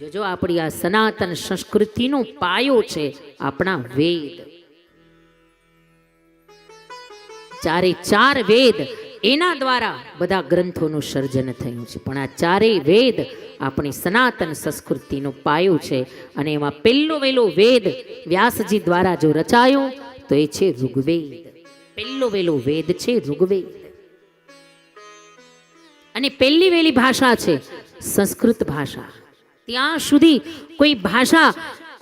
જોજો આપણી આ સનાતન સંસ્કૃતિનો પાયો છે આપણા વેદ. ચારે ચાર વેદ એના દ્વારા બધા ગ્રંથોનું સર્જન થયું છે. પણ આ ચારેય વેદ આપણી સનાતન સંસ્કૃતિનો પાયો છે અને એમાં પહેલો વેલો વેદ વ્યાસજી દ્વારા જો રચાયો, તો એ છે ઋગ્વેદ. પહેલો વેલો વેદ છે ઋગ્વેદ. અને પહેલી વહેલી ભાષા છે સંસ્કૃત ભાષા. ત્યાં સુધી કોઈ ભાષા,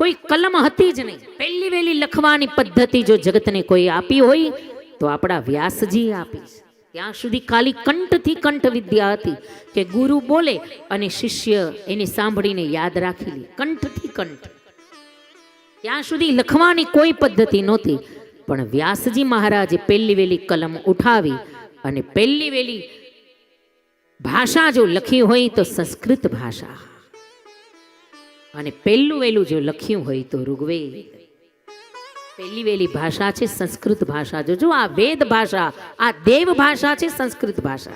કોઈ કલમ હતી જ નહીં. પહેલી વેલી લખવાની પદ્ધતિ જો જગતને કોઈ આપી હોય, તો આપણા વ્યાસજી આપી ત્યાં સુધી ખાલી કંઠથી કંઠ વિદ્યા હતી કે ગુરુ બોલે અને શિષ્ય એને સાંભળીને યાદ રાખી લે. કંઠથી કંઠ. ત્યાં સુધી લખવાની કોઈ પદ્ધતિ નહોતી, પણ વ્યાસજી મહારાજે પહેલી વેલી કલમ ઉઠાવી અને પહેલી વેલી ભાષા જો લખી હોય તો સંસ્કૃત ભાષા. અને પહેલું વહેલું જો લખ્યું હોય તો ઋગ્વેદ. પહેલી વહેલી ભાષા છે સંસ્કૃત ભાષા. જો જો આ વેદ ભાષા, આ દેવ ભાષા છે સંસ્કૃત ભાષા.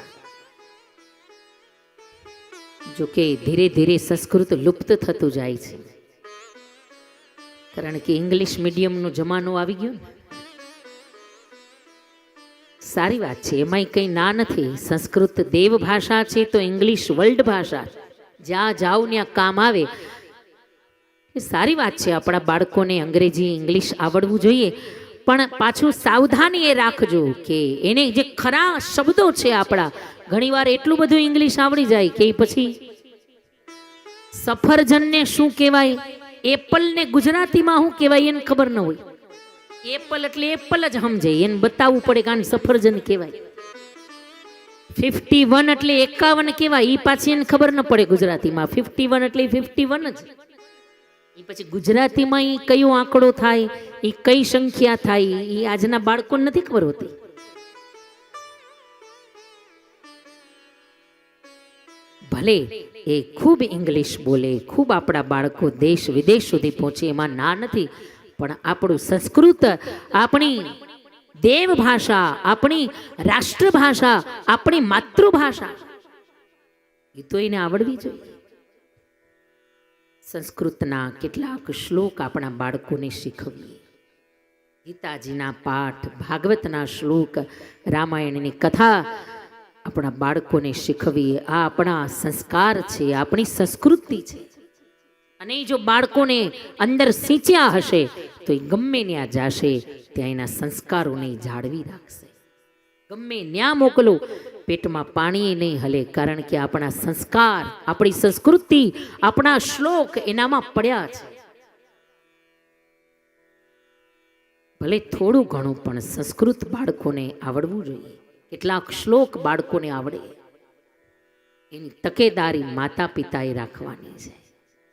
જો કે ધીરે ધીરે સંસ્કૃત લુપ્ત થતું જાય છે. કારણ કે ઇંગ્લિશ મીડિયમનો જમાનો આવી ગયો ને. સારી વાત છે, એમાંય કંઈ ના નથી. સંસ્કૃત દેવ ભાષા છે તો ઇંગ્લિશ વર્લ્ડ ભાષા. જ્યાં જાઓ ત્યાં કામ આવે. એ સારી વાત છે, આપણા બાળકોને અંગ્રેજી, ઇંગ્લિશ આવડવું જોઈએ. પણ પાછું સાવધાની એ રાખજો કે એને જે ખરા શબ્દો છે આપણા, ઘણીવાર એટલું બધું ઇંગ્લિશ આવડી જાય કે પછી સફરજનને શું કહેવાય, એપલને ગુજરાતીમાં શું કહેવાય એને ખબર ન હોય. એપલ એટલે એપલ જ સમજે, એને બતાવવું પડે કે સફરજન કહેવાય. ફિફ્ટી વન એટલે એકાવન કહેવાય એ પાછી એને ખબર ન પડે ગુજરાતીમાં. ફિફ્ટી વન એટલે ફિફ્ટી વન જ. એ પછી ગુજરાતીમાં એ કયો આંકડો થાય એ કઈ સંખ્યા થાય એ આજના બાળકોને નથી ખબર હોતી. ભલે એ ખૂબ ઇંગ્લિશ બોલે, ખૂબ આપણા બાળકો દેશ વિદેશ સુધી પહોંચે, એમાં ના નથી, પણ આપણું સંસ્કૃત, આપણી દેવ ભાષા આપણી રાષ્ટ્રભાષા, આપણી માતૃભાષા એ તો એને આવડવી જોઈએ. સંસ્કૃતના કેટલાક શ્લોક આપણા બાળકોને શીખવીએ. ગીતાજીના પાઠ, ભાગવતના શ્લોક, રામાયણની કથા આપણા બાળકોને શીખવીએ. આ આપણા સંસ્કાર છે, આપણી સંસ્કૃતિ છે. અને જો બાળકોને અંદર સિંચ્યા હશે, તો એ ગમે ત્યાં જાશે, ત્યાં એના સંસ્કારોને જાળવી રાખશે. ગમે ન્યા મોકલો. પેટમાં પાણી નહીં હલે, કારણ કે આપણા સંસ્કાર, આપણી સંસ્કૃતિ, આપણા શ્લોક એનામાં પડ્યા છે. ભલે થોડું ઘણું, પણ સંસ્કૃત બાળકોને આવડવું જોઈએ. કેટલાક શ્લોક બાળકોને આવડે. એની તકેદારી માતા પિતાએ રાખવાની છે.